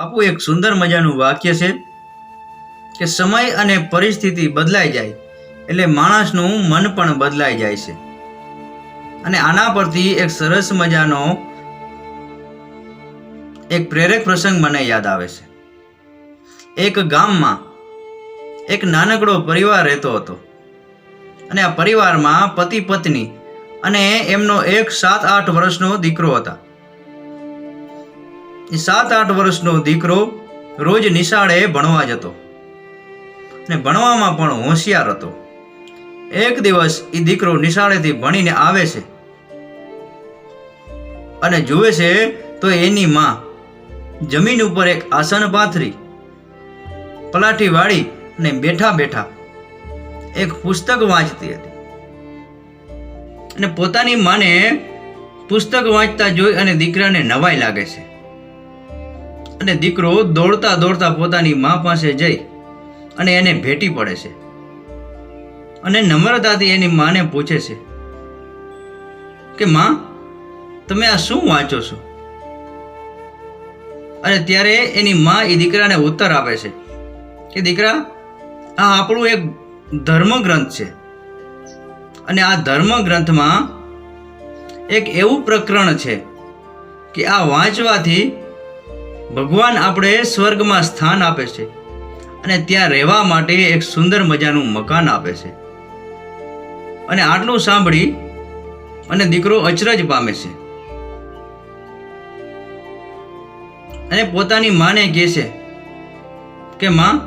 બાપુ, એક સુંદર મજાનું વાક્ય છે કે સમય અને પરિસ્થિતિ બદલાઈ જાય એટલે માણસનું મન પણ બદલાઈ જાય છે. અને આના પરથી એક સરસ મજાનો એક પ્રેરક પ્રસંગ મને યાદ આવે છે. એક ગામમાં એક નાનકડો પરિવાર રહેતો હતો અને આ પરિવારમાં પતિ પત્ની અને એમનો એક સાત આઠ વર્ષનો દીકરો હતા. એ સાત આઠ વર્ષનો દીકરો રોજ નિશાળે ભણવા જતો. અને ભણવામાં પણ હોશિયાર હતો. એક દિવસ એ દીકરો નિશાળેથી ભણીને આવે છે. અને જુએ છે તો એની માં જમીન ઉપર એક આસન પાથરી, પલાઠી વાળી અને બેઠા બેઠા એક પુસ્તક વાંચતી હતી. અને પોતાની માને પુસ્તક વાંચતા જોઈ અને દીકરાને નવાઈ લાગે છે. અને દીકરો દોડતા દોડતા પોતાની મા પાસે જઈ અને એને ભેટી પડે છે. અને નમ્રતાથી એની માને પૂછે છે કે, માં, તમે આ શું વાંચો છો? અને ત્યારે એની માં એ દીકરાને ઉત્તર આપે છે કે, દીકરા, આ આપણું એક ધર્મગ્રંથ છે. અને આ ધર્મ ગ્રંથમાં એક એવું પ્રકરણ છે કે આ વાંચવાથી ભગવાન આપણે સ્વર્ગમાં સ્થાન આપે છે અને ત્યાં રહેવા માટે એક સુંદર મજાનું મકાન આપે છે. અને આટલું સાંભળી અને દીકરો અચરજ પામે છે. અને પોતાની માને કહે છે કે, માં,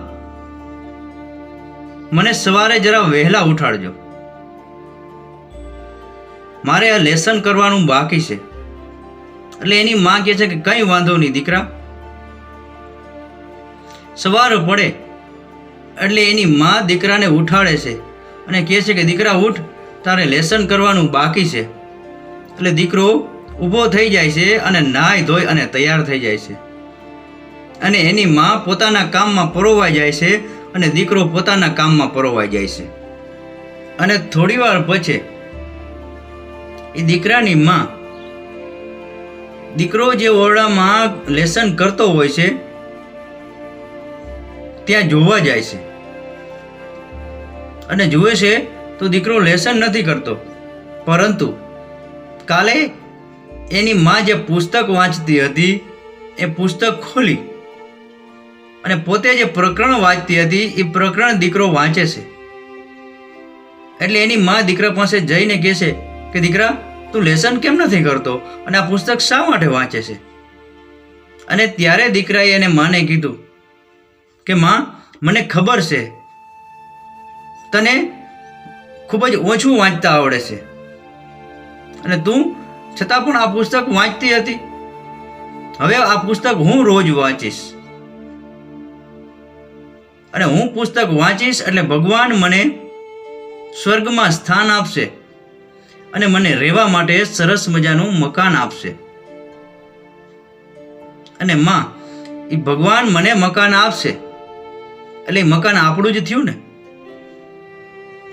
મને સવારે જરા વહેલા ઉઠાડજો. મારે આ લેસન કરવાનું બાકી છે. એટલે એની માં કહે છે કે, કંઈ વાંધો નહીં દીકરા સવાર પડે એટલે એની મા દીકરાને ઉઠાડે છે અને કહે છે કે, દીકરા, ઉઠ, તારે લેસન કરવાનું બાકી છે. એટલે દીકરો ઊભો થઈ જાય છે અને નાહી ધોઈ અને તૈયાર થઈ જાય છે. અને એની મા પોતાના કામમાં પરોવાઈ જાય છે અને દીકરો પોતાના કામમાં પરોવાઈ જાય છે. અને થોડી વાર પછી એ દીકરાની મા દીકરો જે ઓરડામાં લેસન કરતો હોય છે ત્યાં જોવા જાય છે. અને જુએ છે તો દીકરો લેસન નથી કરતો. પરંતુ કાલે એની માં જે પુસ્તક વાંચતી હતી, એ પુસ્તક ખોલી અને પોતે જે પ્રકરણ વાંચતી હતી, એ પ્રકરણ દીકરો વાંચે છે. એટલે એની માં દીકરા પાસે જઈને કહે છે કે, દીકરા, તું લેસન કેમ નથી કરતો? અને આ પુસ્તક શા માટે વાંચે છે? અને ત્યારે દીકરાએ એને માને કીધું કે માં, મને ખબર છે. તને ખૂબ જ ઓછું વાંચતા આવડે છે. અને તું છતાં પણ આ પુસ્તક વાંચતી હતી. હવે આ પુસ્તક હું રોજ વાંચીશ. અને હું પુસ્તક વાંચીશ એટલે ભગવાન મને સ્વર્ગમાં સ્થાન આપશે અને મને રહેવા માટે સરસ મજાનું મકાન આપશે. અને માં એ ભગવાન મને મકાન આપશે. એટલે મકાન આપણું જ થયું ને?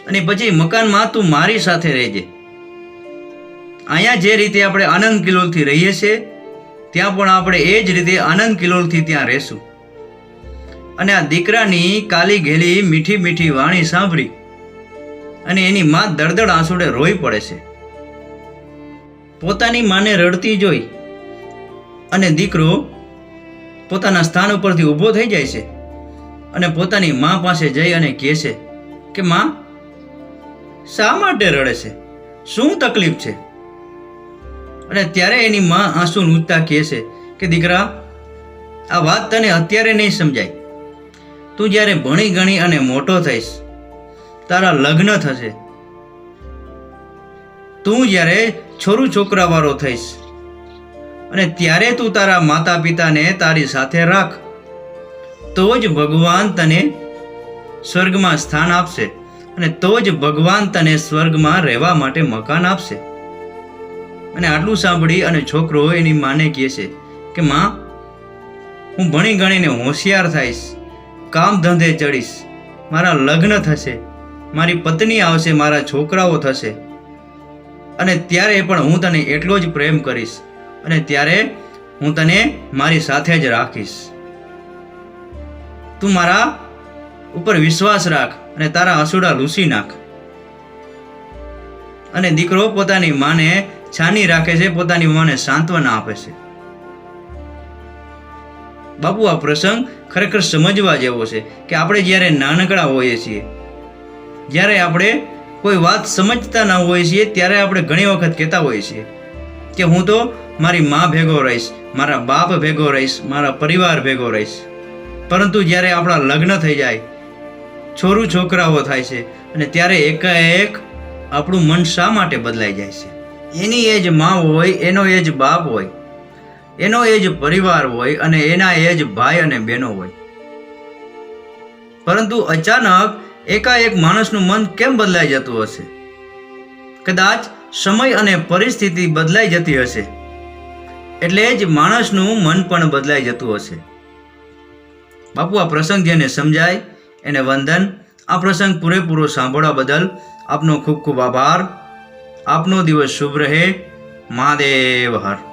અને પછી મકાનમાં તું મારી સાથે રહેજે. અહીંયા જે રીતે આપણે આનંદ કિલોલથી રહીએ છીએ, ત્યાં પણ આપણે એ જ રીતે આનંદ કિલોલથી ત્યાં રહેશું. અને આ દીકરાની કાલી ઘેલી મીઠી મીઠી વાણી સાંભળી અને એની માં દળદળ આંસુડે રોઈ પડે છે. પોતાની માને રડતી જોઈ અને દીકરો પોતાના સ્થાન ઉપરથી ઊભો થઈ જાય છે. અને પોતાની મા પાસે જઈ અને કહે છે કે, માં, શા માટે રડે છે? શું તકલીફ છે? અને ત્યારે એની મા આંસુ નૂચતા કહે છે કે, દીકરા, આ વાત તને અત્યારે નહીં સમજાય. તું જ્યારે ભણી ગણી અને મોટો થઈશ, તારા લગ્ન થશે. તું જ્યારે છોરું છોકરાવાળો થઈશ, અને ત્યારે તું તારા માતા પિતાને તારી સાથે રાખ. તો જ ભગવાન તને સ્વર્ગમાં સ્થાન આપશે અને તો જ ભગવાન તને સ્વર્ગમાં રહેવા માટે મકાન આપશે. અને આટલું સાંભળી અને છોકરો એની માને કહે છે કે, માં, હું ભણી ગણીને હોશિયાર થઈશ, કામ ધંધે ચડીશ, મારા લગ્ન થશે, મારી પત્ની આવશે, મારા છોકરાઓ થશે. અને ત્યારે પણ હું તને એટલો જ પ્રેમ કરીશ અને ત્યારે હું તને મારી સાથે જ રાખીશ. તું મારા ઉપર વિશ્વાસ રાખ અને તારા અસુડા લૂસી નાખ. અને દીકરો પોતાની માને છાની રાખે છે, પોતાની માને સાંત્વના આપે છે. બાપુ, આ પ્રસંગ ખરેખર સમજવા જેવો છે કે આપણે જ્યારે નાનકડા હોઈએ છીએ, જ્યારે આપણે કોઈ વાત સમજતા ના હોઈએ છીએ, ત્યારે આપણે ઘણી વખત કહેતા હોઈએ છીએ કે હું તો મારી મા ભેગો રહીશ, મારા બાપ ભેગો રહીશ, મારા પરિવાર ભેગો રહીશ. પરંતુ જ્યારે આપણા લગ્ન થઈ જાય, છોરું છોકરાઓ થાય છે અને ત્યારે એકાએક આપણું મન શા માટે બદલાઈ જાય છે? એની એ જ મા હોય, એનો એ જ બાપ હોય, એનો એ જ પરિવાર હોય અને એના એ જ ભાઈ અને બહેનો હોય. પરંતુ અચાનક એકાએક માણસનું મન કેમ બદલાઈ જતું હશે? કદાચ સમય અને પરિસ્થિતિ બદલાઈ જતી હશે. એટલે જ માણસનું મન પણ બદલાઈ જતું હશે. બાપુ, આ પ્રસંગ જેને સમજાય, એને વંદન. આ પ્રસંગ પૂરેપૂરો સાંભળવા બદલ આપનો ખૂબ ખૂબ આભાર. આપનો દિવસ શુભ રહે. મહાદેવ હર.